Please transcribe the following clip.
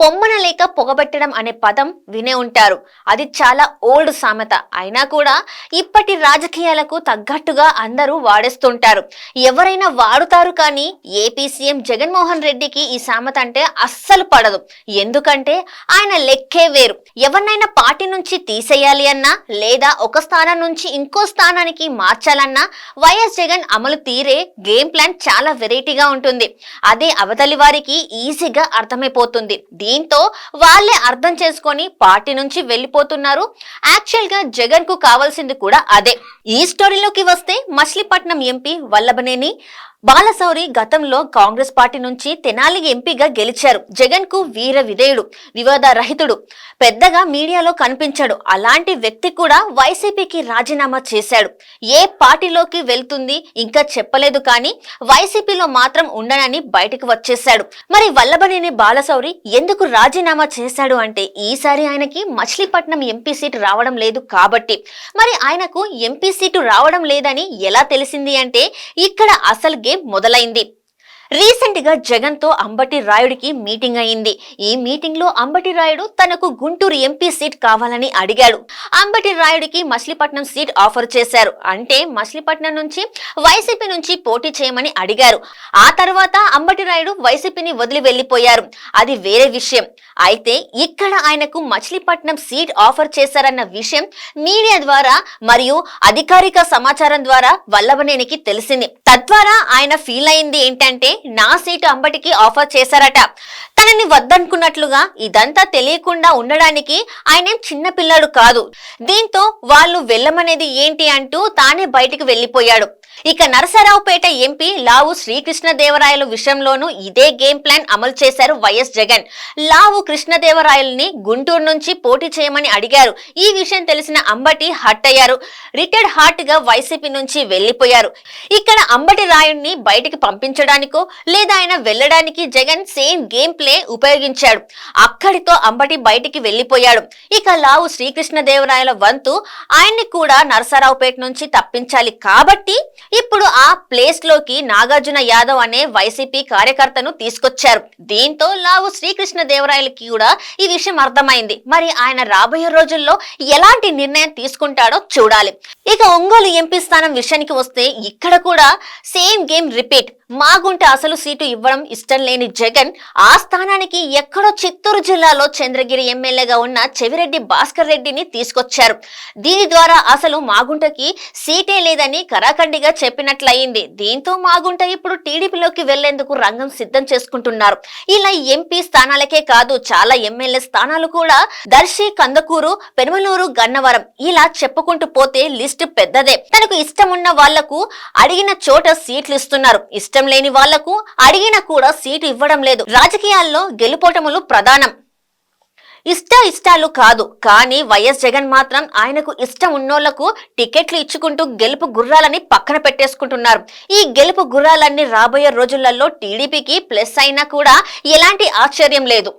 పొమ్మన లేక పొగబెట్టడం అనే పదం వినే ఉంటారు. అది చాలా ఓల్డ్ సామెత. అయినా కూడా ఇప్పటి రాజకీయాలకు తగ్గట్టుగా అందరూ వాడేస్తుంటారు. ఎవరైనా వాడుతారు కానీ ఏపీ సీఎం జగన్మోహన్ రెడ్డికి ఈ సామెత అంటే అస్సలు పడదు. ఎందుకంటే ఆయన లెక్కే వేరు. ఎవరినైనా పార్టీ నుంచి తీసేయాలి అన్నా లేదా ఒక స్థానం నుంచి ఇంకో స్థానానికి మార్చాలన్నా వైఎస్ జగన్ అమలు తీరే గేమ్ ప్లాన్ చాలా వెరైటీగా ఉంటుంది. అదే అవతలి వారికి ఈజీగా అర్థమైపోతుంది. దీంతో వాళ్ళే అర్థం చేసుకొని పార్టీ నుంచి వెళ్ళిపోతున్నారు. యాక్చువల్గా జగన్కు కావాల్సింది కూడా అదే. ఈ స్టోరీలోకి వస్తే మచిలీపట్నం ఎంపీ వల్లభనేని బాలశౌరి గతంలో కాంగ్రెస్ పార్టీ నుంచి తెనాలి ఎంపీగా గెలిచారు. జగన్కు వీర విధేయుడు వివాద రహితుడు పెద్దగా మీడియాలో కనిపించాడు. అలాంటి వ్యక్తి కూడా వైసీపీకి రాజీనామా చేశాడు. ఏ పార్టీలోకి వెళ్తుంది ఇంకా చెప్పలేదు కానీ వైసీపీలో మాత్రం ఉండనని బయటకు వచ్చేశాడు. మరి వల్లభనేని బాలశౌరి ఎందుకు రాజీనామా చేశాడు అంటే ఈసారి ఆయనకి మచిలీపట్నం ఎంపీ సీటు రావడం లేదు కాబట్టి. మరి ఆయనకు ఎంపీ సీటు రావడం లేదని ఎలా తెలిసింది అంటే ఇక్కడ అసలు మొదలైంది. రీసెంట్గా జగన్తో అంబటి రాయుడికి మీటింగ్ అయింది. ఈ మీటింగ్లో అంబటి రాయుడు తనకు గుంటూరు ఎంపీ సీట్ కావాలని అడిగాడు. అంబటి రాయుడికి మచిలీపట్నం సీట్ ఆఫర్ చేశారు. అంటే మచిలీపట్నం నుంచి వైసీపీ నుంచి పోటీ చేయమని అడిగారు. ఆ తర్వాత అంబటి రాయుడు వైసీపీని వదిలి వెళ్ళిపోయారు అది వేరే విషయం. అయితే ఇక్కడ ఆయనకు మచిలీపట్నం సీట్ ఆఫర్ చేశారన్న విషయం మీడియా ద్వారా మరియు అధికారిక సమాచారం ద్వారా వల్లభనేనికి తెలిసింది. తద్వారా ఆయన ఫీల్ అయింది ఏంటంటే నా సీటు అంబటికి ఆఫర్ చేశారట. తనని వద్దనుకున్నట్లుగా ఇదంతా తెలియకుండా ఉండడానికి ఆయనేం చిన్న పిల్లాడు కాదు. దీంతో వాళ్ళు వెళ్ళమనేది ఏంటి అంటూ తానే బయటికి వెళ్ళిపోయాడు ఇక నరసరావుపేట ఎంపీ లావు శ్రీకృష్ణదేవరాయలు విషయంలోనూ ఇదే గేమ్ ప్లాన్ అమలు చేశారు వైఎస్ జగన్. లావు కృష్ణదేవరాయల్ని గుంటూరు నుంచి పోటీ చేయమని అడిగారు. ఈ విషయం తెలిసిన అంబటి హట్ అయ్యారు. రిటైర్డ్ హార్ట్గా వైసీపీ నుంచి వెళ్ళిపోయారు ఇక్కడ అంబటి రాయుడిని బయటికి పంపించడానికో లేదా ఆయన వెళ్ళడానికి జగన్ సేమ్ గేమ్ ప్లే ఉపయోగించాడు. అక్కడితో అంబటి బయటికి వెళ్ళిపోయాడు ఇక లావు శ్రీకృష్ణదేవరాయల వంతు ఆయన్ని కూడా నరసరావుపేట నుంచి తప్పించాలి. కాబట్టి ఇప్పుడు ఆ ప్లేస్లోకి నాగార్జున యాదవ్ అనే వైసీపీ కార్యకర్తను తీసుకొచ్చారు. దీంతో లావు శ్రీకృష్ణదేవరాయలకి కూడా ఈ విషయం అర్థమైంది. మరి ఆయన రాబోయే రోజుల్లో ఎలాంటి నిర్ణయం తీసుకుంటాడో చూడాలి. ఇక ఒంగోలు ఎంపీ స్థానం విషయానికి వస్తే ఇక్కడ కూడా సేమ్ గేమ్ రిపీట్ మాగుంట అసలు సీటు ఇవ్వడం ఇష్టం లేని జగన్ ఆ స్థానానికి ఎక్కడో చిత్తూరు జిల్లాలో చంద్రగిరి ఎమ్మెల్యేగా ఉన్న చెవిరెడ్డి భాస్కర్ రెడ్డిని తీసుకొచ్చారు. దీని ద్వారా అసలు మాగుంటకి సీటే లేదని కరాఖండిగా చెప్పినట్లయింది. దీంతో మాగుంట ఇప్పుడు టీడీపీలోకి వెళ్ళేందుకు రంగం సిద్ధం చేసుకుంటున్నారు. ఇలా ఎంపీ స్థానాలకే కాదు చాలా ఎమ్మెల్యే స్థానాలు కూడా దర్శి కందకూరు పెనుమలూరు గన్నవరం ఇలా చెప్పుకుంటూ పోతే లిస్ట్ పెద్దదే. తనకు ఇష్టం ఉన్న వాళ్ళకు అడిగిన చోట సీట్లు ఇస్తున్నారు. ఇష్టం లేని వాళ్ళకు అడిగిన కూడా సీటు ఇవ్వడం లేదు. రాజకీయాల్లో గెలుపోటములు ప్రధానం. ఇష్ట ఇష్టాలు కాదు. కానీ వైఎస్ జగన్ మాత్రం ఆయనకు ఇష్టం ఉన్నోళ్ళకు టికెట్లు ఇచ్చుకుంటూ గెలుపు గుర్రాలని పక్కన పెట్టేసుకుంటున్నారు. ఈ గెలుపు గుర్రాలన్నీ రాబోయే రోజులలో టీడీపీకి ప్లస్ అయినా కూడా ఎలాంటి ఆశ్చర్యం లేదు.